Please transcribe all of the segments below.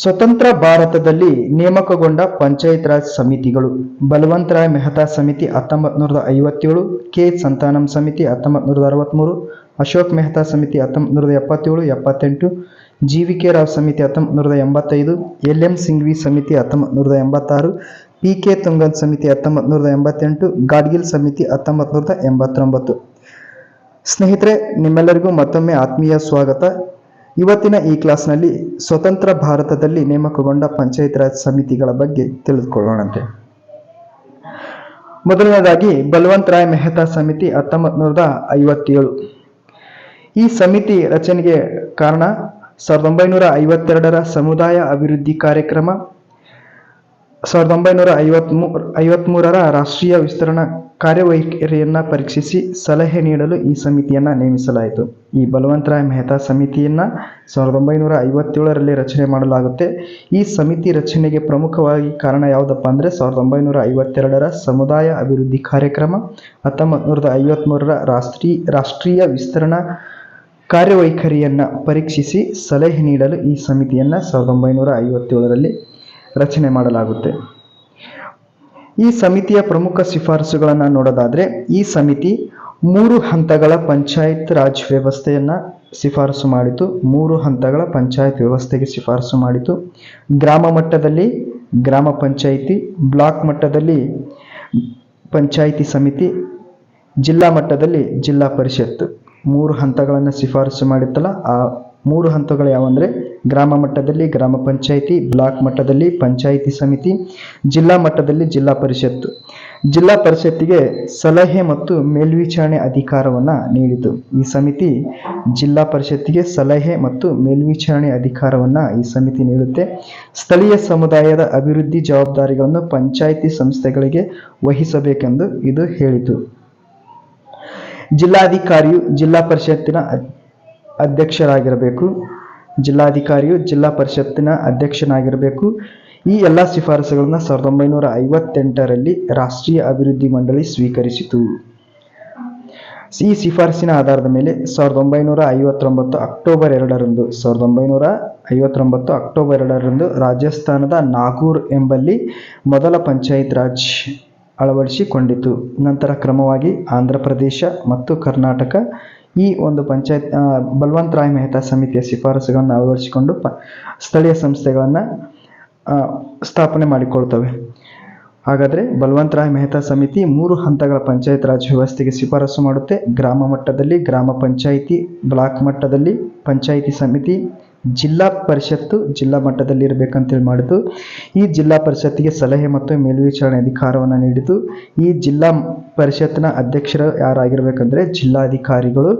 ಸ್ವತಂತ್ರ ಭಾರತದಲ್ಲಿ ನೇಮಕಗೊಂಡ ಪಂಚಾಯತ್ ರಾಜ್ ಸಮಿತಿಗಳು. ಬಲವಂತರಾಯ್ ಮೆಹ್ತಾ ಸಮಿತಿ ಹತ್ತೊಂಬತ್ತು ಐವತ್ತೇಳು ಕೆ ಸಂತಾನಂ ಸಮಿತಿ ಹತ್ತೊಂಬತ್ತು ನೂರದ ಅರವತ್ತ್ಮೂರು ಅಶೋಕ್ ಮೆಹ್ತಾ ಸಮಿತಿ ಹತ್ತೊಂಬತ್ತು ನೂರದ ಎಪ್ಪತ್ತೇಳು ಎಪ್ಪತ್ತೆಂಟು, ಜಿ ವಿ ಕೆ ರಾವ್ ಸಮಿತಿ ಹತ್ತೊಂಬತ್ತು ನೂರದ ಎಂಬತ್ತೈದು ಎಲ್ ಎಂ ಸಿಂಘ್ವಿ ಸಮಿತಿ ಹತ್ತೊಂಬತ್ತು ನೂರದ ಎಂಬತ್ತಾರು ಪಿ ಕೆ ತುಂಗನ್ ಸಮಿತಿ ಹತ್ತೊಂಬತ್ತು ನೂರದ ಎಂಬತ್ತೆಂಟು ಗಾಡ್ಗಿಲ್ ಸಮಿತಿ ಹತ್ತೊಂಬತ್ತು ಎಂಬತ್ತೊಂಬತ್ತು ಸ್ನೇಹಿತರೆ, ನಿಮ್ಮೆಲ್ಲರಿಗೂ ಮತ್ತೊಮ್ಮೆ ಆತ್ಮೀಯ ಸ್ವಾಗತ. ಇವತ್ತಿನ ಈ ಕ್ಲಾಸ್ನಲ್ಲಿ ಸ್ವತಂತ್ರ ಭಾರತದಲ್ಲಿ ನೇಮಕಗೊಂಡ ಪಂಚಾಯತ್ ರಾಜ್ ಸಮಿತಿಗಳ ಬಗ್ಗೆ ತಿಳಿದುಕೊಳ್ಳೋಣಂತೆ. ಮೊದಲನೇದಾಗಿ ಬಲವಂತ್ ರಾಯ್ ಮೆಹ್ತಾ ಸಮಿತಿ ಹತ್ತೊಂಬತ್ತು ನೂರದ ಐವತ್ತೇಳು. ಈ ಸಮಿತಿ ರಚನೆಗೆ ಕಾರಣ ಸಾವಿರದ ಒಂಬೈನೂರ ಐವತ್ತೆರಡರ ಸಮುದಾಯ ಅಭಿವೃದ್ಧಿ ಕಾರ್ಯಕ್ರಮ ಸಾವಿರದ ಒಂಬೈನೂರ ಐವತ್ಮೂ, ಐವತ್ಮೂರರ ರಾಷ್ಟ್ರೀಯ ವಿಸ್ತರಣಾ ಕಾರ್ಯವೈಖರಿಯನ್ನು ಪರೀಕ್ಷಿಸಿ ಸಲಹೆ ನೀಡಲು ಈ ಸಮಿತಿಯನ್ನು ನೇಮಿಸಲಾಯಿತು. ಈ ಬಲವಂತರಾಯ್ ಮೆಹ್ತಾ ಸಮಿತಿಯನ್ನು ಸಾವಿರದ ಒಂಬೈನೂರ ಐವತ್ತೇಳರಲ್ಲಿ ರಚನೆ ಮಾಡಲಾಗುತ್ತೆ. ಈ ಸಮಿತಿ ರಚನೆಗೆ ಪ್ರಮುಖವಾಗಿ ಕಾರಣ ಯಾವುದಪ್ಪ ಅಂದರೆ ಸಾವಿರದ ಒಂಬೈನೂರ ಐವತ್ತೆರಡರ ಸಮುದಾಯ ಅಭಿವೃದ್ಧಿ ಕಾರ್ಯಕ್ರಮ ಹತ್ತೊಂಬತ್ತು ಐವತ್ತ್ಮೂರರ ರಾಷ್ಟ್ರೀ, ರಾಷ್ಟ್ರೀಯ ವಿಸ್ತರಣಾ ಕಾರ್ಯವೈಖರಿಯನ್ನು ಪರೀಕ್ಷಿಸಿ ಸಲಹೆ ನೀಡಲು ಈ ಸಮಿತಿಯನ್ನು ಸಾವಿರದ ಒಂಬೈನೂರ ಐವತ್ತೇಳರಲ್ಲಿ ರಚನೆ ಮಾಡಲಾಗುತ್ತೆ. ಈ ಸಮಿತಿಯ ಪ್ರಮುಖ ಶಿಫಾರಸುಗಳನ್ನು ನೋಡೋದಾದರೆ, ಈ ಸಮಿತಿ ಮೂರು ಹಂತಗಳ ಪಂಚಾಯತ್ ರಾಜ್ ವ್ಯವಸ್ಥೆಯನ್ನು ಶಿಫಾರಸು ಮಾಡಿತು. ಮೂರು ಹಂತಗಳ ಪಂಚಾಯತ್ ವ್ಯವಸ್ಥೆಗೆ ಶಿಫಾರಸು ಮಾಡಿತು. ಗ್ರಾಮ ಮಟ್ಟದಲ್ಲಿ ಗ್ರಾಮ ಪಂಚಾಯಿತಿ, ಬ್ಲಾಕ್ ಮಟ್ಟದಲ್ಲಿ ಪಂಚಾಯಿತಿ ಸಮಿತಿ, ಜಿಲ್ಲಾ ಮಟ್ಟದಲ್ಲಿ ಜಿಲ್ಲಾ ಪರಿಷತ್ತು. ಮೂರು ಹಂತಗಳನ್ನು ಶಿಫಾರಸು ಮಾಡಿತ್ತಲ್ಲ, ಆ ಮೂರು ಹಂತಗಳು ಯಾವಂದರೆ ಗ್ರಾಮ ಮಟ್ಟದಲ್ಲಿ ಗ್ರಾಮ ಪಂಚಾಯಿತಿ, ಬ್ಲಾಕ್ ಮಟ್ಟದಲ್ಲಿ ಪಂಚಾಯಿತಿ ಸಮಿತಿ, ಜಿಲ್ಲಾ ಮಟ್ಟದಲ್ಲಿ ಜಿಲ್ಲಾ ಪರಿಷತ್ತು. ಜಿಲ್ಲಾ ಪರಿಷತ್ತಿಗೆ ಸಲಹೆ ಮತ್ತು ಮೇಲ್ವಿಚಾರಣೆ ಅಧಿಕಾರವನ್ನು ನೀಡಿತು ಈ ಸಮಿತಿ ಜಿಲ್ಲಾ ಪರಿಷತ್ತಿಗೆ ಸಲಹೆ ಮತ್ತು ಮೇಲ್ವಿಚಾರಣೆ ಅಧಿಕಾರವನ್ನು ಈ ಸಮಿತಿ ನೀಡುತ್ತೆ. ಸ್ಥಳೀಯ ಸಮುದಾಯದ ಅಭಿವೃದ್ಧಿ ಜವಾಬ್ದಾರಿಗಳನ್ನು ಪಂಚಾಯಿತಿ ಸಂಸ್ಥೆಗಳಿಗೆ ವಹಿಸಬೇಕೆಂದು ಇದು ಹೇಳಿತು. ಜಿಲ್ಲಾಧಿಕಾರಿಯು ಜಿಲ್ಲಾ ಪರಿಷತ್ತಿನ ಅಧ್ಯಕ್ಷರಾಗಿರಬೇಕು. ಜಿಲ್ಲಾಧಿಕಾರಿಯು ಜಿಲ್ಲಾ ಪರಿಷತ್ತಿನ ಅಧ್ಯಕ್ಷನಾಗಿರಬೇಕು. ಈ ಎಲ್ಲ ಶಿಫಾರಸುಗಳನ್ನು ಸಾವಿರದ ಒಂಬೈನೂರ ಐವತ್ತೆಂಟರಲ್ಲಿ ರಾಷ್ಟ್ರೀಯ ಅಭಿವೃದ್ಧಿ ಮಂಡಳಿ ಸ್ವೀಕರಿಸಿತು. ಈ ಶಿಫಾರಸಿನ ಆಧಾರದ ಮೇಲೆ ಸಾವಿರದ ಒಂಬೈನೂರ ಐವತ್ತೊಂಬತ್ತು ಅಕ್ಟೋಬರ್ ಎರಡರಂದು, ಸಾವಿರದ ಒಂಬೈನೂರ ಐವತ್ತೊಂಬತ್ತು ಅಕ್ಟೋಬರ್ ಎರಡರಂದು ರಾಜಸ್ಥಾನದ ನಾಗೂರ್ ಎಂಬಲ್ಲಿ ಮೊದಲ ಪಂಚಾಯತ್ ರಾಜ್ ಅಳವಡಿಸಿಕೊಂಡಿತು. ನಂತರ ಕ್ರಮವಾಗಿ ಆಂಧ್ರ ಪ್ರದೇಶ ಮತ್ತು ಕರ್ನಾಟಕ ಈ ಒಂದು ಪಂಚಾಯತ್ ಬಲವಂತ ರಾಯ್ ಮೆಹ್ತಾ ಸಮಿತಿಯ ಶಿಫಾರಸುಗಳನ್ನು ಅಳವಡಿಸಿಕೊಂಡು ಪ, ಸ್ಥಳೀಯ ಸಂಸ್ಥೆಗಳನ್ನು ಸ್ಥಾಪನೆ ಮಾಡಿಕೊಳ್ತವೆ. ಹಾಗಾದರೆ ಬಲವಂತ ರಾಯ್ ಮೆಹ್ತಾ ಸಮಿತಿ ಮೂರು ಹಂತಗಳ ಪಂಚಾಯತ್ ರಾಜ್ ವ್ಯವಸ್ಥೆಗೆ ಶಿಫಾರಸು ಮಾಡುತ್ತೆ. ಗ್ರಾಮ ಮಟ್ಟದಲ್ಲಿ ಗ್ರಾಮ ಪಂಚಾಯಿತಿ, ಬ್ಲಾಕ್ ಮಟ್ಟದಲ್ಲಿ ಪಂಚಾಯಿತಿ ಸಮಿತಿ ಜಿಲ್ಲಾ ಪರಿಷತ್ತು ಜಿಲ್ಲಾ ಮಟ್ಟದಲ್ಲಿ ಇರಬೇಕಂತೇಳಿ ಮಾಡಿತು ಈ ಜಿಲ್ಲಾ ಪರಿಷತ್ತಿಗೆ ಸಲಹೆ ಮತ್ತು ಮೇಲ್ವಿಚಾರಣೆ ಅಧಿಕಾರವನ್ನು ನೀಡಿತು ಈ ಜಿಲ್ಲಾ ಪರಿಷತ್ತಿನ ಅಧ್ಯಕ್ಷರು ಯಾರಾಗಿರ್ಬೇಕಂದ್ರೆ ಜಿಲ್ಲಾಧಿಕಾರಿಗಳು.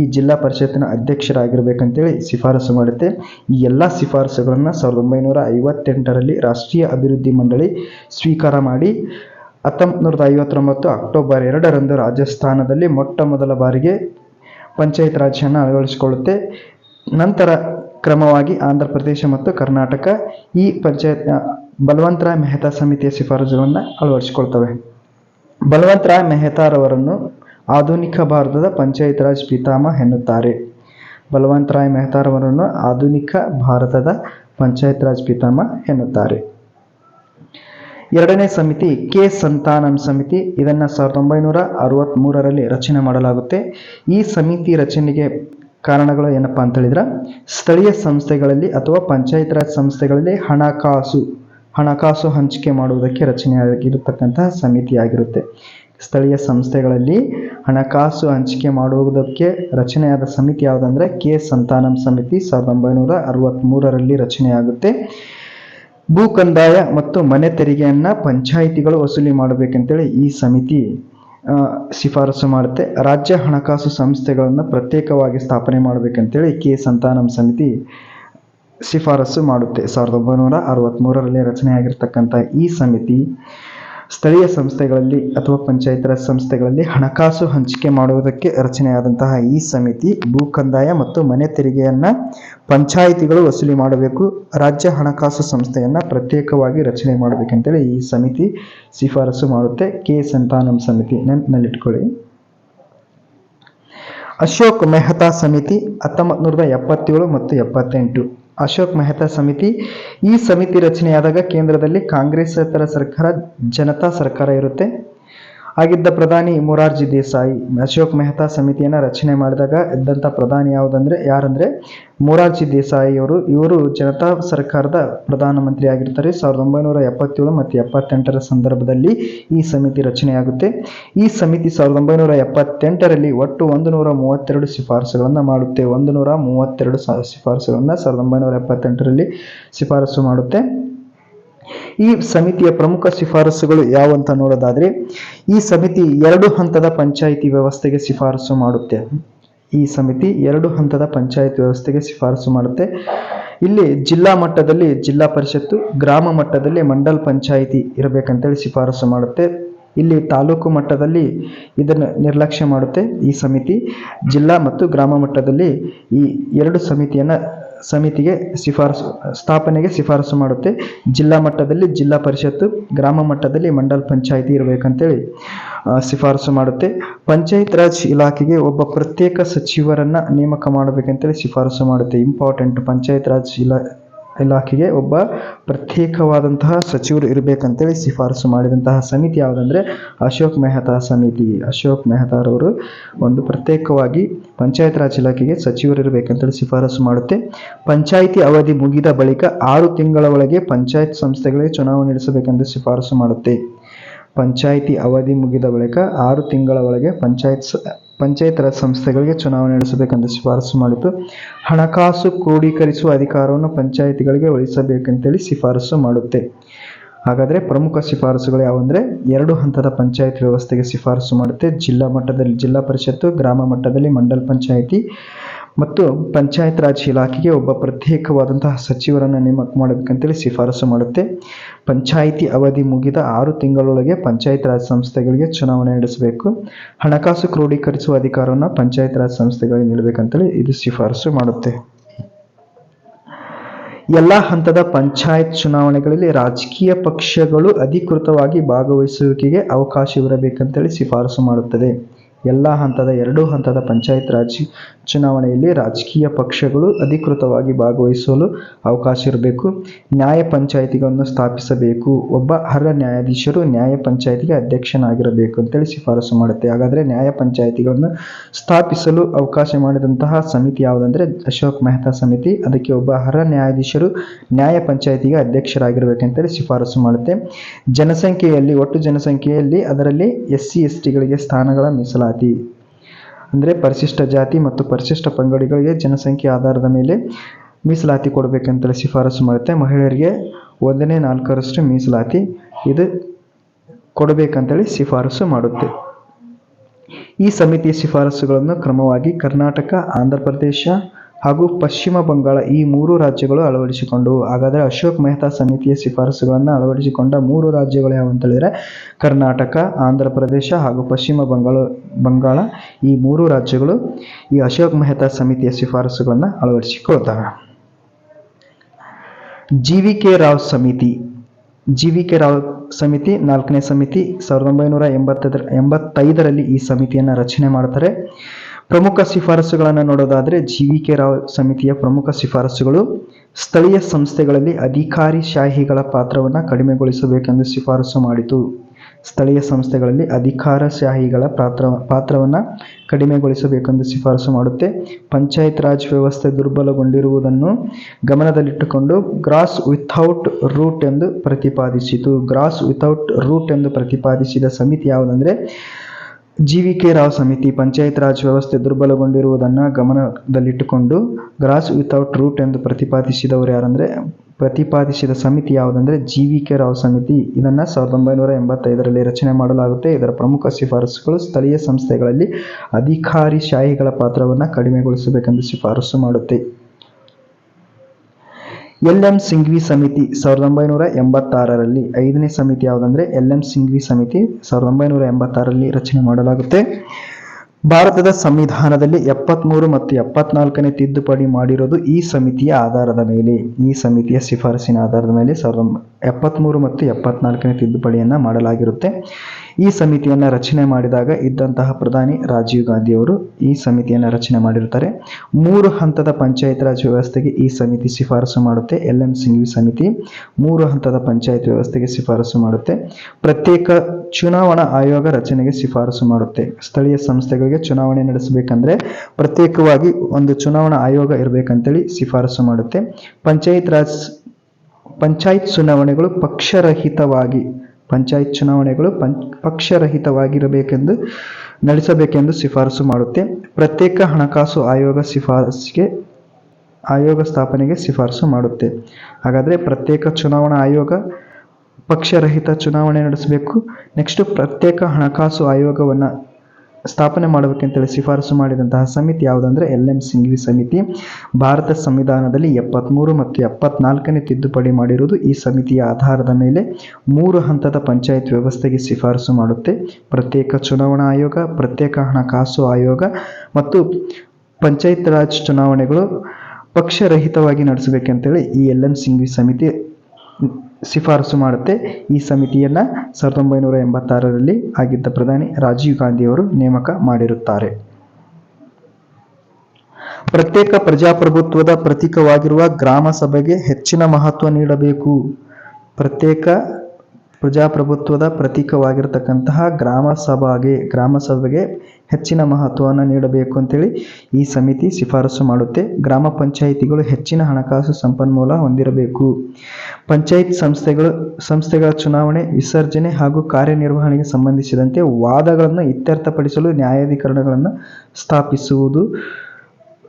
ಈ ಜಿಲ್ಲಾ ಪರಿಷತ್ತಿನ ಅಧ್ಯಕ್ಷರಾಗಿರ್ಬೇಕಂತೇಳಿ ಶಿಫಾರಸು ಮಾಡುತ್ತೆ ಈ ಎಲ್ಲ ಶಿಫಾರಸುಗಳನ್ನು ಸಾವಿರದ ಒಂಬೈನೂರ ಐವತ್ತೆಂಟರಲ್ಲಿ ರಾಷ್ಟ್ರೀಯ ಅಭಿವೃದ್ಧಿ ಮಂಡಳಿ ಸ್ವೀಕಾರ ಮಾಡಿ ಹತ್ತೊಂಬತ್ತು ಐವತ್ತೊಂಬತ್ತು ಅಕ್ಟೋಬರ್ ಎರಡರಂದು ರಾಜಸ್ಥಾನದಲ್ಲಿ ಮೊಟ್ಟ ಮೊದಲ ಬಾರಿಗೆ ಪಂಚಾಯತ್ ರಾಜ್ಯವನ್ನು ಅಳವಡಿಸಿಕೊಳ್ಳುತ್ತೆ. ನಂತರ ಕ್ರಮವಾಗಿ ಆಂಧ್ರ ಪ್ರದೇಶ ಮತ್ತು ಕರ್ನಾಟಕ ಈ ಪಂಚಾಯತ್ ಬಲವಂತರಾಯ್ ಮೆಹ್ತಾ ಸಮಿತಿಯ ಶಿಫಾರಸುಗಳನ್ನು ಅಳವಡಿಸಿಕೊಳ್ತವೆ. ಬಲವಂತರಾಯ್ ಮೆಹ್ತಾರವರನ್ನು ಆಧುನಿಕ ಭಾರತದ ಪಂಚಾಯತ್ ರಾಜ್ ಪಿತಾಮಹ ಎನ್ನುತ್ತಾರೆ. ಬಲವಂತರಾಯ್ ಮೆಹ್ತಾರವರನ್ನು ಆಧುನಿಕ ಭಾರತದ ಪಂಚಾಯತ್ ರಾಜ್ ಪಿತಾಮಹ ಎನ್ನುತ್ತಾರೆ. ಎರಡನೇ ಸಮಿತಿ ಕೆ ಸಂತಾನಂ ಸಮಿತಿ, ಇದನ್ನು ಸಾವಿರದ ಒಂಬೈನೂರ ಅರವತ್ತ್ಮೂರರಲ್ಲಿ ರಚನೆ ಮಾಡಲಾಗುತ್ತೆ. ಈ ಸಮಿತಿ ರಚನೆಗೆ ಕಾರಣಗಳು ಏನಪ್ಪ ಅಂತ ಹೇಳಿದ್ರೆ, ಸ್ಥಳೀಯ ಸಂಸ್ಥೆಗಳಲ್ಲಿ ಅಥವಾ ಪಂಚಾಯತ್ ರಾಜ್ ಸಂಸ್ಥೆಗಳಲ್ಲಿ ಹಣಕಾಸು ಹಣಕಾಸು ಹಂಚಿಕೆ ಮಾಡುವುದಕ್ಕೆ ರಚನೆಯಾಗಿರತಕ್ಕಂತಹ ಸಮಿತಿಯಾಗಿರುತ್ತೆ. ಸ್ಥಳೀಯ ಸಂಸ್ಥೆಗಳಲ್ಲಿ ಹಣಕಾಸು ಹಂಚಿಕೆ ಮಾಡುವುದಕ್ಕೆ ರಚನೆಯಾದ ಸಮಿತಿ ಯಾವುದಂದ್ರೆ ಕೆ ಸಂತಾನಂ ಸಮಿತಿ ಸಾವಿರದ ಒಂಬೈನೂರ ಅರವತ್ತ್ಮೂರರಲ್ಲಿ ರಚನೆಯಾಗುತ್ತೆ. ಭೂ ಕಂದಾಯ ಮತ್ತು ಮನೆ ತೆರಿಗೆಯನ್ನು ಪಂಚಾಯಿತಿಗಳು ವಸೂಲಿ ಮಾಡಬೇಕಂತೇಳಿ ಈ ಸಮಿತಿ ಶಿಫಾರಸು ಮಾಡುತ್ತೆ. ರಾಜ್ಯ ಹಣಕಾಸು ಸಂಸ್ಥೆಗಳನ್ನು ಪ್ರತ್ಯೇಕವಾಗಿ ಸ್ಥಾಪನೆ ಮಾಡಬೇಕಂತೇಳಿ ಕೆ ಸಂತಾನಂ ಸಮಿತಿ ಶಿಫಾರಸು ಮಾಡುತ್ತೆ. ಸಾವಿರದ ಒಂಬೈನೂರ ಅರವತ್ತ್ಮೂರರಲ್ಲಿ ರಚನೆಯಾಗಿರ್ತಕ್ಕಂಥ ಈ ಸಮಿತಿ ಸ್ಥಳೀಯ ಸಂಸ್ಥೆಗಳಲ್ಲಿ ಅಥವಾ ಪಂಚಾಯತ್ ರಾಜ್ ಸಂಸ್ಥೆಗಳಲ್ಲಿ ಹಣಕಾಸು ಹಂಚಿಕೆ ಮಾಡುವುದಕ್ಕೆ ರಚನೆಯಾದಂತಹ ಈ ಸಮಿತಿ ಭೂ ಕಂದಾಯ ಮತ್ತು ಮನೆ ತೆರಿಗೆಯನ್ನು ಪಂಚಾಯಿತಿಗಳು ವಸೂಲಿ ಮಾಡಬೇಕು. ರಾಜ್ಯ ಹಣಕಾಸು ಸಂಸ್ಥೆಯನ್ನು ಪ್ರತ್ಯೇಕವಾಗಿ ರಚನೆ ಮಾಡಬೇಕಂತೇಳಿ ಈ ಸಮಿತಿ ಶಿಫಾರಸು ಮಾಡುತ್ತೆ. ಕೆ ಸಂತಾನಂ ಸಮಿತಿ ನೆನಪಿನಲ್ಲಿಟ್ಕೊಳ್ಳಿ. ಅಶೋಕ್ ಮೆಹ್ತಾ ಸಮಿತಿ ಹತ್ತೊಂಬತ್ತು ನೂರದ ಎಪ್ಪತ್ತೇಳು ಮತ್ತು ಎಪ್ಪತ್ತೆಂಟು. ಅಶೋಕ್ ಮೆಹ್ತಾ ಸಮಿತಿ. ಈ ಸಮಿತಿ ರಚನೆಯಾದಾಗ ಕೇಂದ್ರದಲ್ಲಿ ಕಾಂಗ್ರೆಸ್ಸೇತರ ಸರ್ಕಾರ ಜನತಾ ಸರ್ಕಾರ ಇರುತ್ತೆ. ಆಗಿದ್ದ ಪ್ರಧಾನಿ ಮೊರಾರ್ಜಿ ದೇಸಾಯಿ, ಅಶೋಕ್ ಮೆಹ್ತಾ ಸಮಿತಿಯನ್ನು ರಚನೆ ಮಾಡಿದಾಗ ಇದ್ದಂಥ ಪ್ರಧಾನಿ ಯಾವುದಂದ್ರೆ, ಯಾರಂದರೆ ಮೊರಾರ್ಜಿ ದೇಸಾಯಿ ಅವರು ಇವರು ಜನತಾ ಸರ್ಕಾರದ ಪ್ರಧಾನಮಂತ್ರಿ ಆಗಿರ್ತಾರೆ. ಸಾವಿರದ ಒಂಬೈನೂರ ಎಪ್ಪತ್ತೇಳು ಮತ್ತು ಎಪ್ಪತ್ತೆಂಟರ ಸಂದರ್ಭದಲ್ಲಿ ಈ ಸಮಿತಿ ರಚನೆಯಾಗುತ್ತೆ. ಈ ಸಮಿತಿ ಸಾವಿರದ ಒಂಬೈನೂರ ಎಪ್ಪತ್ತೆಂಟರಲ್ಲಿ ಒಟ್ಟು ಒಂದು ನೂರ ಮೂವತ್ತೆರಡು ಶಿಫಾರಸುಗಳನ್ನು ಮಾಡುತ್ತೆ. ಒಂದು ನೂರ ಮೂವತ್ತೆರಡು ಶಿಫಾರಸುಗಳನ್ನು ಸಾವಿರದ ಒಂಬೈನೂರ ಎಪ್ಪತ್ತೆಂಟರಲ್ಲಿ ಶಿಫಾರಸು ಮಾಡುತ್ತೆ. ಈ ಸಮಿತಿಯ ಪ್ರಮುಖ ಶಿಫಾರಸುಗಳು ಯಾವಂತ ನೋಡೋದಾದ್ರೆ, ಈ ಸಮಿತಿ ಎರಡು ಹಂತದ ಪಂಚಾಯಿತಿ ವ್ಯವಸ್ಥೆಗೆ ಶಿಫಾರಸು ಮಾಡುತ್ತೆ. ಈ ಸಮಿತಿ ಎರಡು ಹಂತದ ಪಂಚಾಯತ್ ವ್ಯವಸ್ಥೆಗೆ ಶಿಫಾರಸು ಮಾಡುತ್ತೆ. ಇಲ್ಲಿ ಜಿಲ್ಲಾ ಮಟ್ಟದಲ್ಲಿ ಜಿಲ್ಲಾ ಪರಿಷತ್ತು, ಗ್ರಾಮ ಮಟ್ಟದಲ್ಲಿ ಮಂಡಲ್ ಪಂಚಾಯಿತಿ ಇರಬೇಕಂತೇಳಿ ಶಿಫಾರಸು ಮಾಡುತ್ತೆ. ಇಲ್ಲಿ ತಾಲೂಕು ಮಟ್ಟದಲ್ಲಿ ಇದನ್ನು ನಿರ್ಲಕ್ಷ್ಯ ಮಾಡುತ್ತೆ ಈ ಸಮಿತಿ. ಜಿಲ್ಲಾ ಮತ್ತು ಗ್ರಾಮ ಮಟ್ಟದಲ್ಲಿ ಈ ಎರಡು ಸಮಿತಿಯನ್ನ ಸಮಿತಿಗೆ ಶಿಫಾರಸು, ಸ್ಥಾಪನೆಗೆ ಶಿಫಾರಸು ಮಾಡುತ್ತೆ. ಜಿಲ್ಲಾ ಮಟ್ಟದಲ್ಲಿ ಜಿಲ್ಲಾ ಪರಿಷತ್ತು, ಗ್ರಾಮ ಮಟ್ಟದಲ್ಲಿ ಮಂಡಲ್ ಪಂಚಾಯಿತಿ ಇರಬೇಕಂತೇಳಿ ಶಿಫಾರಸು ಮಾಡುತ್ತೆ. ಪಂಚಾಯತ್ ರಾಜ್ ಇಲಾಖೆಗೆ ಒಬ್ಬ ಪ್ರತ್ಯೇಕ ಸಚಿವರನ್ನು ನೇಮಕ ಮಾಡಬೇಕಂತೇಳಿ ಶಿಫಾರಸು ಮಾಡುತ್ತೆ. ಇಂಪಾರ್ಟೆಂಟ್ ಪಂಚಾಯತ್ ರಾಜ್ ಇಲಾ ಇಲಾಖೆಗೆ ಒಬ್ಬ ಪ್ರತ್ಯೇಕವಾದಂತಹ ಸಚಿವರು ಇರಬೇಕಂತೇಳಿ ಶಿಫಾರಸು ಮಾಡಿದಂತಹ ಸಮಿತಿ ಯಾವುದಂದ್ರೆ ಅಶೋಕ್ ಮೆಹತಾ ಸಮಿತಿ. ಅಶೋಕ್ ಮೆಹ್ತಾರವರು ಒಂದು ಪ್ರತ್ಯೇಕವಾಗಿ ಪಂಚಾಯತ್ ರಾಜ್ ಇಲಾಖೆಗೆ ಸಚಿವರು ಇರಬೇಕಂತೇಳಿ ಶಿಫಾರಸು ಮಾಡುತ್ತೆ. ಪಂಚಾಯಿತಿ ಅವಧಿ ಮುಗಿದ ಬಳಿಕ ಆರು ತಿಂಗಳ ಒಳಗೆ ಪಂಚಾಯತ್ ಸಂಸ್ಥೆಗಳಿಗೆ ಚುನಾವಣೆ ನಡೆಸಬೇಕೆಂದು ಶಿಫಾರಸು ಮಾಡುತ್ತೆ. ಪಂಚಾಯಿತಿ ಅವಧಿ ಮುಗಿದ ಬಳಿಕ ಆರು ತಿಂಗಳ ಒಳಗೆ ಪಂಚಾಯತ್ ಪಂಚಾಯತ್ ರಾಜ್ ಸಂಸ್ಥೆಗಳಿಗೆ ಚುನಾವಣೆ ನಡೆಸಬೇಕೆಂದು ಶಿಫಾರಸು ಮಾಡಿತು ಹಣಕಾಸು ಕ್ರೋಢೀಕರಿಸುವ ಅಧಿಕಾರವನ್ನು ಪಂಚಾಯಿತಿಗಳಿಗೆ ವಹಿಸಬೇಕಂತೇಳಿ ಶಿಫಾರಸು ಮಾಡುತ್ತೆ. ಹಾಗಾದರೆ ಪ್ರಮುಖ ಶಿಫಾರಸುಗಳು ಯಾವಂದರೆ ಎರಡು ಹಂತದ ಪಂಚಾಯತ್ ವ್ಯವಸ್ಥೆಗೆ ಶಿಫಾರಸು ಮಾಡುತ್ತೆ. ಜಿಲ್ಲಾ ಮಟ್ಟದಲ್ಲಿ, ಜಿಲ್ಲಾ ಪರಿಷತ್ತು, ಗ್ರಾಮ ಮಟ್ಟದಲ್ಲಿ, ಮಂಡಲ್ ಪಂಚಾಯಿತಿ ಮತ್ತು ಪಂಚಾಯತ್ ರಾಜ್ ಇಲಾಖೆಗೆ ಒಬ್ಬ ಪ್ರತ್ಯೇಕವಾದಂತಹ ಸಚಿವರನ್ನು ನೇಮಕ ಮಾಡಬೇಕಂತೇಳಿ ಶಿಫಾರಸು ಮಾಡುತ್ತೆ. ಪಂಚಾಯಿತಿ ಅವಧಿ ಮುಗಿದ ಆರು ತಿಂಗಳೊಳಗೆ ಪಂಚಾಯತ್ ರಾಜ್ ಸಂಸ್ಥೆಗಳಿಗೆ ಚುನಾವಣೆ ನಡೆಸಬೇಕು. ಹಣಕಾಸು ಕ್ರೋಢೀಕರಿಸುವ ಅಧಿಕಾರವನ್ನು ಪಂಚಾಯತ್ ರಾಜ್ ಸಂಸ್ಥೆಗಳಿಗೆ ನೀಡಬೇಕಂತೇಳಿ ಇದು ಶಿಫಾರಸು ಮಾಡುತ್ತೆ. ಎಲ್ಲ ಹಂತದ ಪಂಚಾಯತ್ ಚುನಾವಣೆಗಳಲ್ಲಿ ರಾಜಕೀಯ ಪಕ್ಷಗಳು ಅಧಿಕೃತವಾಗಿ ಭಾಗವಹಿಸುವಿಕೆಗೆ ಅವಕಾಶವಿರಬೇಕಂತೇಳಿ ಶಿಫಾರಸು ಮಾಡುತ್ತದೆ. ಎಲ್ಲ ಹಂತದ, ಎರಡು ಹಂತದ ಪಂಚಾಯತ್ ರಾಜ್ ಚುನಾವಣೆಯಲ್ಲಿ ರಾಜಕೀಯ ಪಕ್ಷಗಳು ಅಧಿಕೃತವಾಗಿ ಭಾಗವಹಿಸಲು ಅವಕಾಶ ಇರಬೇಕು. ನ್ಯಾಯ ಪಂಚಾಯಿತಿಗಳನ್ನು ಸ್ಥಾಪಿಸಬೇಕು. ಒಬ್ಬ ಅರ್ಹ ನ್ಯಾಯಾಧೀಶರು ನ್ಯಾಯ ಪಂಚಾಯತಿಗೆ ಅಧ್ಯಕ್ಷನಾಗಿರಬೇಕು ಅಂತೇಳಿ ಶಿಫಾರಸು ಮಾಡುತ್ತೆ. ಹಾಗಾದರೆ ನ್ಯಾಯ ಪಂಚಾಯಿತಿಗಳನ್ನು ಸ್ಥಾಪಿಸಲು ಅವಕಾಶ ಮಾಡಿದಂತಹ ಸಮಿತಿ ಯಾವುದಂದರೆ ಅಶೋಕ್ ಮೆಹ್ತಾ ಸಮಿತಿ. ಅದಕ್ಕೆ ಒಬ್ಬ ಅರ್ಹ ನ್ಯಾಯಾಧೀಶರು ನ್ಯಾಯ ಪಂಚಾಯಿತಿಗೆ ಅಧ್ಯಕ್ಷರಾಗಿರಬೇಕಂತೇಳಿ ಶಿಫಾರಸು ಮಾಡುತ್ತೆ. ಜನಸಂಖ್ಯೆಯಲ್ಲಿ, ಒಟ್ಟು ಜನಸಂಖ್ಯೆಯಲ್ಲಿ ಅದರಲ್ಲಿ ಎಸ್ ಸಿ ಎಸ್ ಟಿಗಳಿಗೆ ಸ್ಥಾನಗಳ ಮೀಸಲಾತಿ ಅಂದರೆ ಪರಿಶಿಷ್ಟ ಜಾತಿ ಮತ್ತು ಪರಿಶಿಷ್ಟ ಪಂಗಡಿಗಳಿಗೆ ಜನಸಂಖ್ಯೆ ಆಧಾರದ ಮೇಲೆ ಮೀಸಲಾತಿ ಕೊಡಬೇಕಂತೇಳಿ ಶಿಫಾರಸು ಮಾಡುತ್ತೆ. ಮಹಿಳೆಯರಿಗೆ ಒಂದನೇ ನಾಲ್ಕರಷ್ಟು ಮೀಸಲಾತಿ ಇದು ಕೊಡಬೇಕಂತೇಳಿ ಶಿಫಾರಸು ಮಾಡುತ್ತೆ. ಈ ಸಮಿತಿಯ ಶಿಫಾರಸುಗಳನ್ನು ಕ್ರಮವಾಗಿ ಕರ್ನಾಟಕ, ಆಂಧ್ರ ಪ್ರದೇಶ ಹಾಗೂ ಪಶ್ಚಿಮ ಬಂಗಾಳ ಈ ಮೂರು ರಾಜ್ಯಗಳು ಅಳವಡಿಸಿಕೊಂಡವು ಹಾಗಾದರೆ ಅಶೋಕ್ ಮೆಹ್ತಾ ಸಮಿತಿಯ ಶಿಫಾರಸುಗಳನ್ನು ಅಳವಡಿಸಿಕೊಂಡ ಮೂರು ರಾಜ್ಯಗಳು ಯಾವ ಅಂತ ಹೇಳಿದ್ರೆ ಕರ್ನಾಟಕ, ಆಂಧ್ರ ಪ್ರದೇಶ ಹಾಗೂ ಪಶ್ಚಿಮ ಬಂಗಾಳ ಬಂಗಾಳ ಈ ಮೂರು ರಾಜ್ಯಗಳು ಈ ಅಶೋಕ್ ಮೆಹ್ತಾ ಸಮಿತಿಯ ಶಿಫಾರಸುಗಳನ್ನು ಅಳವಡಿಸಿಕೊಳ್ತವೆ ಜಿ ವಿ ಕೆ ರಾವ್ ಸಮಿತಿ. ಜಿ ವಿ ಕೆ ರಾವ್ ಸಮಿತಿ ನಾಲ್ಕನೇ ಸಮಿತಿ ಸಾವಿರದ ಒಂಬೈನೂರ ಎಂಬತ್ತೈದರ ಎಂಬತ್ತೈದರಲ್ಲಿ ಈ ಸಮಿತಿಯನ್ನು ರಚನೆ ಮಾಡ್ತಾರೆ. ಪ್ರಮುಖ ಶಿಫಾರಸುಗಳನ್ನು ನೋಡೋದಾದರೆ ಜಿ ವಿ ಕೆ ರಾವ್ ಸಮಿತಿಯ ಪ್ರಮುಖ ಶಿಫಾರಸುಗಳು ಸ್ಥಳೀಯ ಸಂಸ್ಥೆಗಳಲ್ಲಿ ಅಧಿಕಾರಿ ಶಾಹಿಗಳ ಪಾತ್ರವನ್ನು ಕಡಿಮೆಗೊಳಿಸಬೇಕೆಂದು ಶಿಫಾರಸು ಮಾಡಿತು. ಸ್ಥಳೀಯ ಸಂಸ್ಥೆಗಳಲ್ಲಿ ಅಧಿಕಾರಶಾಹಿಗಳ ಪಾತ್ರ, ಪಾತ್ರವನ್ನು ಕಡಿಮೆಗೊಳಿಸಬೇಕೆಂದು ಶಿಫಾರಸು ಮಾಡುತ್ತೆ. ಪಂಚಾಯತ್ ರಾಜ್ ವ್ಯವಸ್ಥೆ ದುರ್ಬಲಗೊಂಡಿರುವುದನ್ನು ಗಮನದಲ್ಲಿಟ್ಟುಕೊಂಡು ಗ್ರಾಸ್ ವಿಥೌಟ್ ರೂಟ್ ಎಂದು ಪ್ರತಿಪಾದಿಸಿತು. ಗ್ರಾಸ್ ವಿಥೌಟ್ ರೂಟ್ ಎಂದು ಪ್ರತಿಪಾದಿಸಿದ ಸಮಿತಿ ಯಾವುದಂದ್ರೆ ಜಿ ವಿ ಕೆ ರಾವ್ ಸಮಿತಿ ಪಂಚಾಯತ್ ರಾಜ್ ವ್ಯವಸ್ಥೆ ದುರ್ಬಲಗೊಂಡಿರುವುದನ್ನು ಗಮನದಲ್ಲಿಟ್ಟುಕೊಂಡು ಗ್ರಾಸ್ ವಿತೌಟ್ ರೂಟ್ ಎಂದು ಪ್ರತಿಪಾದಿಸಿದವರು ಯಾರಂದರೆ, ಪ್ರತಿಪಾದಿಸಿದ ಸಮಿತಿ ಯಾವುದಂದರೆ ಜಿ ವಿ ಕೆ ರಾವ್ ಸಮಿತಿ. ಇದನ್ನು ಸಾವಿರದ ಒಂಬೈನೂರ ಎಂಬತ್ತೈದರಲ್ಲಿ ರಚನೆ ಮಾಡಲಾಗುತ್ತೆ. ಇದರ ಪ್ರಮುಖ ಶಿಫಾರಸುಗಳು ಸ್ಥಳೀಯ ಸಂಸ್ಥೆಗಳಲ್ಲಿ ಅಧಿಕಾರಿ ಶಾಹಿಗಳ ಪಾತ್ರವನ್ನು ಕಡಿಮೆಗೊಳಿಸಬೇಕೆಂದು ಶಿಫಾರಸು ಮಾಡುತ್ತೆ. ಎಲ್ ಎಂ ಸಿಂಘ್ವಿ ಸಮಿತಿ ಸಾವಿರದ ಒಂಬೈನೂರ ಎಂಬತ್ತಾರರಲ್ಲಿ ಐದನೇ ಸಮಿತಿ ಯಾವುದಂದ್ರೆ ಎಲ್ ಎಂ ಸಿಂಘ್ವಿ ಸಮಿತಿ ಸಾವಿರದ ಒಂಬೈನೂರ ಎಂಬತ್ತಾರರಲ್ಲಿ ರಚನೆ ಮಾಡಲಾಗುತ್ತೆ. ಭಾರತದ ಸಂವಿಧಾನದಲ್ಲಿ ಎಪ್ಪತ್ಮೂರು ಮತ್ತು ಎಪ್ಪತ್ನಾಲ್ಕನೇ ತಿದ್ದುಪಡಿ ಮಾಡಿರೋದು ಈ ಸಮಿತಿಯ ಆಧಾರದ ಮೇಲೆ, ಈ ಸಮಿತಿಯ ಶಿಫಾರಸಿನ ಆಧಾರದ ಮೇಲೆ ಸಾವಿರದ ಎಪ್ಪತ್ತ್ಮೂರು ಮತ್ತು ಎಪ್ಪತ್ನಾಲ್ಕನೇ ತಿದ್ದುಪಡಿಯನ್ನು ಮಾಡಲಾಗಿರುತ್ತೆ. ಈ ಸಮಿತಿಯನ್ನು ರಚನೆ ಮಾಡಿದಾಗ ಇದ್ದಂತಹ ಪ್ರಧಾನಿ ರಾಜೀವ್ ಗಾಂಧಿಯವರು ಈ ಸಮಿತಿಯನ್ನು ರಚನೆ ಮಾಡಿರುತ್ತಾರೆ ಮೂರು ಹಂತದ ಪಂಚಾಯತ್ ರಾಜ್ ವ್ಯವಸ್ಥೆಗೆ ಈ ಸಮಿತಿ ಶಿಫಾರಸು ಮಾಡುತ್ತೆ. ಎಲ್ ಎಂ ಸಿಂಘ್ವಿ ಸಮಿತಿ ಮೂರು ಹಂತದ ಪಂಚಾಯತ್ ವ್ಯವಸ್ಥೆಗೆ ಶಿಫಾರಸು ಮಾಡುತ್ತೆ. ಪ್ರತ್ಯೇಕ ಚುನಾವಣಾ ಆಯೋಗ ರಚನೆಗೆ ಶಿಫಾರಸು ಮಾಡುತ್ತೆ. ಸ್ಥಳೀಯ ಸಂಸ್ಥೆಗಳಿಗೆ ಚುನಾವಣೆ ನಡೆಸಬೇಕಂದ್ರೆ ಪ್ರತ್ಯೇಕವಾಗಿ ಒಂದು ಚುನಾವಣಾ ಆಯೋಗ ಇರಬೇಕಂತೇಳಿ ಶಿಫಾರಸು ಮಾಡುತ್ತೆ. ಪಂಚಾಯತ್ ರಾಜ್ ಪಂಚಾಯತ್ ಚುನಾವಣೆಗಳು ಪಕ್ಷರಹಿತವಾಗಿ, ಪಂಚಾಯತ್ ಚುನಾವಣೆಗಳು ಪಂ ಪಕ್ಷರಹಿತವಾಗಿರಬೇಕೆಂದು ನಡೆಸಬೇಕೆಂದು ಶಿಫಾರಸು ಮಾಡುತ್ತೆ. ಪ್ರತ್ಯೇಕ ಹಣಕಾಸು ಆಯೋಗ ಶಿಫಾರಸಿಗೆ ಆಯೋಗ ಸ್ಥಾಪನೆಗೆ ಶಿಫಾರಸು ಮಾಡುತ್ತೆ. ಹಾಗಾದರೆ ಪ್ರತ್ಯೇಕ ಚುನಾವಣಾ ಆಯೋಗ ಪಕ್ಷರಹಿತ ಚುನಾವಣೆ ನಡೆಸಬೇಕು. ನೆಕ್ಸ್ಟ್ ಪ್ರತ್ಯೇಕ ಹಣಕಾಸು ಆಯೋಗವನ್ನು ಸ್ಥಾಪನೆ ಮಾಡಬೇಕಂತೇಳಿ ಶಿಫಾರಸು ಮಾಡಿದಂತಹ ಸಮಿತಿ ಯಾವುದಂದ್ರೆ ಎಲ್ ಎಂ ಸಿಂಗ್ವಿ ಸಮಿತಿ. ಭಾರತ ಸಂವಿಧಾನದಲ್ಲಿ ಎಪ್ಪತ್ತ್ಮೂರು ಮತ್ತು ಎಪ್ಪತ್ನಾಲ್ಕನೇ ತಿದ್ದುಪಡಿ ಮಾಡಿರುವುದು ಈ ಸಮಿತಿಯ ಆಧಾರದ ಮೇಲೆ ಮೂರು ಹಂತದ ಪಂಚಾಯತ್ ವ್ಯವಸ್ಥೆಗೆ ಶಿಫಾರಸು ಮಾಡುತ್ತೆ. ಪ್ರತ್ಯೇಕ ಚುನಾವಣಾ ಆಯೋಗ, ಪ್ರತ್ಯೇಕ ಹಣಕಾಸು ಆಯೋಗ ಮತ್ತು ಪಂಚಾಯತ್ ರಾಜ್ ಚುನಾವಣೆಗಳು ಪಕ್ಷರಹಿತವಾಗಿ ನಡೆಸಬೇಕಂತೇಳಿ ಈ ಎಲ್ ಎಂ ಸಿಂಗ್ವಿ ಸಮಿತಿ ಶಿಫಾರಸು ಮಾಡುತ್ತೆ. ಈ ಸಮಿತಿಯನ್ನು ಸಾವಿರದ ಒಂಬೈನೂರ ಎಂಬತ್ತಾರರಲ್ಲಿ ಆಗಿದ್ದ ಪ್ರಧಾನಿ ರಾಜೀವ್ ಗಾಂಧಿಯವರು ನೇಮಕ ಮಾಡಿರುತ್ತಾರೆ. ಪ್ರತ್ಯೇಕ ಪ್ರಜಾಪ್ರಭುತ್ವದ ಪ್ರತೀಕವಾಗಿರುವ ಗ್ರಾಮ ಸಭೆಗೆ ಹೆಚ್ಚಿನ ಮಹತ್ವ ನೀಡಬೇಕು. ಪ್ರತ್ಯೇಕ ಪ್ರಜಾಪ್ರಭುತ್ವದ ಪ್ರತೀಕವಾಗಿರತಕ್ಕಂತಹ ಗ್ರಾಮ ಸಭೆಗೆ ಗ್ರಾಮ ಸಭೆಗೆ ಹೆಚ್ಚಿನ ಮಹತ್ವವನ್ನು ನೀಡಬೇಕು ಅಂತೇಳಿ ಈ ಸಮಿತಿ ಶಿಫಾರಸು ಮಾಡುತ್ತೆ. ಗ್ರಾಮ ಪಂಚಾಯಿತಿಗಳು ಹೆಚ್ಚಿನ ಹಣಕಾಸು ಸಂಪನ್ಮೂಲ ಹೊಂದಿರಬೇಕು. ಪಂಚಾಯತ್ ಸಂಸ್ಥೆಗಳು, ಸಂಸ್ಥೆಗಳ ಚುನಾವಣೆ, ವಿಸರ್ಜನೆ ಹಾಗೂ ಕಾರ್ಯನಿರ್ವಹಣೆಗೆ ಸಂಬಂಧಿಸಿದಂತೆ ವಾದಗಳನ್ನು ಇತ್ಯರ್ಥಪಡಿಸಲು ನ್ಯಾಯಾಧಿಕರಣಗಳನ್ನು ಸ್ಥಾಪಿಸುವುದು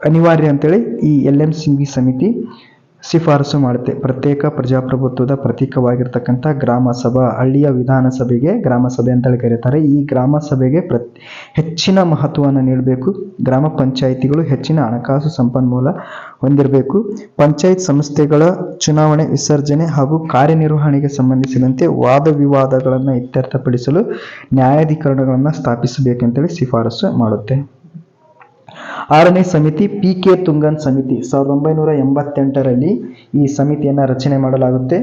ಅನಿವಾರ್ಯ ಅಂತೇಳಿ ಈ ಎಲ್ ಎಂ ಸಿಂಘಿ ಸಮಿತಿ ಶಿಫಾರಸು ಮಾಡುತ್ತೆ. ಪ್ರತ್ಯೇಕ ಪ್ರಜಾಪ್ರಭುತ್ವದ ಪ್ರತೀಕವಾಗಿರ್ತಕ್ಕಂಥ ಗ್ರಾಮ ಸಭಾ, ಹಳ್ಳಿಯ ವಿಧಾನಸಭೆಗೆ ಗ್ರಾಮ ಸಭೆ ಅಂತೇಳಿ ಕರೀತಾರೆ. ಈ ಗ್ರಾಮ ಸಭೆಗೆ ಪ್ರತ್, ಹೆಚ್ಚಿನ ಮಹತ್ವವನ್ನು ನೀಡಬೇಕು. ಗ್ರಾಮ ಪಂಚಾಯಿತಿಗಳು ಹೆಚ್ಚಿನ ಹಣಕಾಸು ಸಂಪನ್ಮೂಲ ಹೊಂದಿರಬೇಕು. ಪಂಚಾಯತ್ ಸಂಸ್ಥೆಗಳ ಚುನಾವಣೆ ವಿಸರ್ಜನೆ ಹಾಗೂ ಕಾರ್ಯನಿರ್ವಹಣೆಗೆ ಸಂಬಂಧಿಸಿದಂತೆ ವಾದ ವಿವಾದಗಳನ್ನು ಇತ್ಯರ್ಥಪಡಿಸಲು ನ್ಯಾಯಾಧಿಕರಣಗಳನ್ನು ಸ್ಥಾಪಿಸಬೇಕೆಂತೇಳಿ ಶಿಫಾರಸು ಮಾಡುತ್ತೆ. ಆರನೇ ಸಮಿತಿ ಪಿ ಕೆ ತುಂಗನ್ ಸಮಿತಿ. ಸಾವಿರದ ಒಂಬೈನೂರ ಎಂಬತ್ತೆಂಟರಲ್ಲಿ ಈ ಸಮಿತಿಯನ್ನು ರಚನೆ ಮಾಡಲಾಗುತ್ತೆ.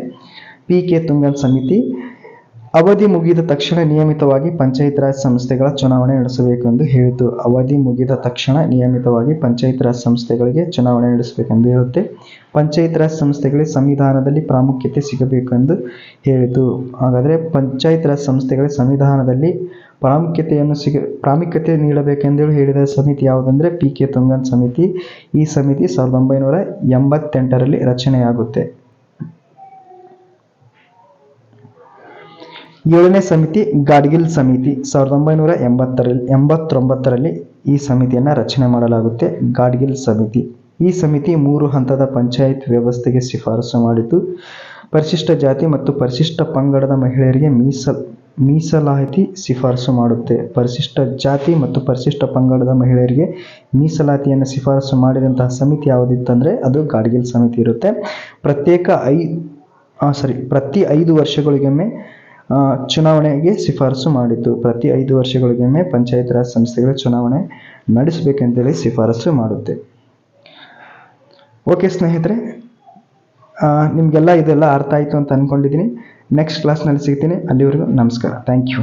ಪಿ ಕೆ ತುಂಗನ್ ಸಮಿತಿ ಅವಧಿ ಮುಗಿದ ತಕ್ಷಣ ನಿಯಮಿತವಾಗಿ ಪಂಚಾಯತ್ ರಾಜ್ ಸಂಸ್ಥೆಗಳ ಚುನಾವಣೆ ನಡೆಸಬೇಕೆಂದು ಹೇಳಿತು. ಅವಧಿ ಮುಗಿದ ತಕ್ಷಣ ನಿಯಮಿತವಾಗಿ ಪಂಚಾಯತ್ ರಾಜ್ ಸಂಸ್ಥೆಗಳಿಗೆ ಚುನಾವಣೆ ನಡೆಸಬೇಕೆಂದು ಹೇಳುತ್ತೆ. ಪಂಚಾಯತ್ ರಾಜ್ ಸಂಸ್ಥೆಗಳಿಗೆ ಸಂವಿಧಾನದಲ್ಲಿ ಪ್ರಾಮುಖ್ಯತೆ ಸಿಗಬೇಕೆಂದು ಹೇಳಿತು. ಹಾಗಾದರೆ ಪಂಚಾಯತ್ ರಾಜ್ ಸಂಸ್ಥೆಗಳಿಗೆ ಸಂವಿಧಾನದಲ್ಲಿ ಪ್ರಾಮುಖ್ಯತೆಯನ್ನು ಸಿಗ, ಪ್ರಾಮುಖ್ಯತೆ ನೀಡಬೇಕೆಂದೇಳಿ ಹೇಳಿದ ಸಮಿತಿ ಯಾವುದಂದರೆ ಪಿ ಕೆ ತುಂಗನ್ ಸಮಿತಿ. ಈ ಸಮಿತಿ ಸಾವಿರದ ಒಂಬೈನೂರ ಎಂಬತ್ತೆಂಟರಲ್ಲಿ ರಚನೆಯಾಗುತ್ತೆ. ಏಳನೇ ಸಮಿತಿ, ಗಾಡ್ಗಿಲ್ ಸಮಿತಿ. ಸಾವಿರದ ಒಂಬೈನೂರ ಎಂಬತ್ತರಲ್ಲಿ, ಎಂಬತ್ತೊಂಬತ್ತರಲ್ಲಿ ಈ ಸಮಿತಿಯನ್ನು ರಚನೆ ಮಾಡಲಾಗುತ್ತೆ ಗಾಡ್ಗಿಲ್ ಸಮಿತಿ. ಈ ಸಮಿತಿ ಮೂರು ಹಂತದ ಪಂಚಾಯತ್ ವ್ಯವಸ್ಥೆಗೆ ಶಿಫಾರಸು ಮಾಡಿತು ಪರಿಶಿಷ್ಟ ಜಾತಿ ಮತ್ತು ಪರಿಶಿಷ್ಟ ಪಂಗಡದ ಮಹಿಳೆಯರಿಗೆ ಮೀಸಲ್ ಮೀಸಲಾತಿ ಶಿಫಾರಸು ಮಾಡುತ್ತೆ. ಪರಿಶಿಷ್ಟ ಜಾತಿ ಮತ್ತು ಪರಿಶಿಷ್ಟ ಪಂಗಡದ ಮಹಿಳೆಯರಿಗೆ ಮೀಸಲಾತಿಯನ್ನು ಶಿಫಾರಸು ಮಾಡಿದಂತಹ ಸಮಿತಿ ಯಾವುದಿತ್ತಂದರೆ ಅದು ಗಾಡ್ಗಿಲ್ ಸಮಿತಿ ಇರುತ್ತೆ. ಪ್ರತ್ಯೇಕ ಐ ಸಾರಿ ಪ್ರತಿ ಐದು ವರ್ಷಗಳಿಗೊಮ್ಮೆ ಚುನಾವಣೆಗೆ ಶಿಫಾರಸು ಮಾಡಿತ್ತು ಪ್ರತಿ ಐದು ವರ್ಷಗಳಿಗೊಮ್ಮೆ ಪಂಚಾಯತ್ ರಾಜ್ ಸಂಸ್ಥೆಗಳ ಚುನಾವಣೆ ನಡೆಸಬೇಕೆಂತೇಳಿ ಶಿಫಾರಸು ಮಾಡುತ್ತೆ. ಓಕೆ ಸ್ನೇಹಿತರೆ ನಿಮಗೆಲ್ಲ ಇದೆಲ್ಲ ಅರ್ಥ ಆಯಿತು ಅಂತ ಅಂದ್ಕೊಂಡಿದ್ದೀನಿ ನೆಕ್ಸ್ಟ್ ಕ್ಲಾಸ್ನಲ್ಲಿ ಸಿಗ್ತೀನಿ. ಅಲ್ಲಿವರೆಗೂ ನಮಸ್ಕಾರ. Thank you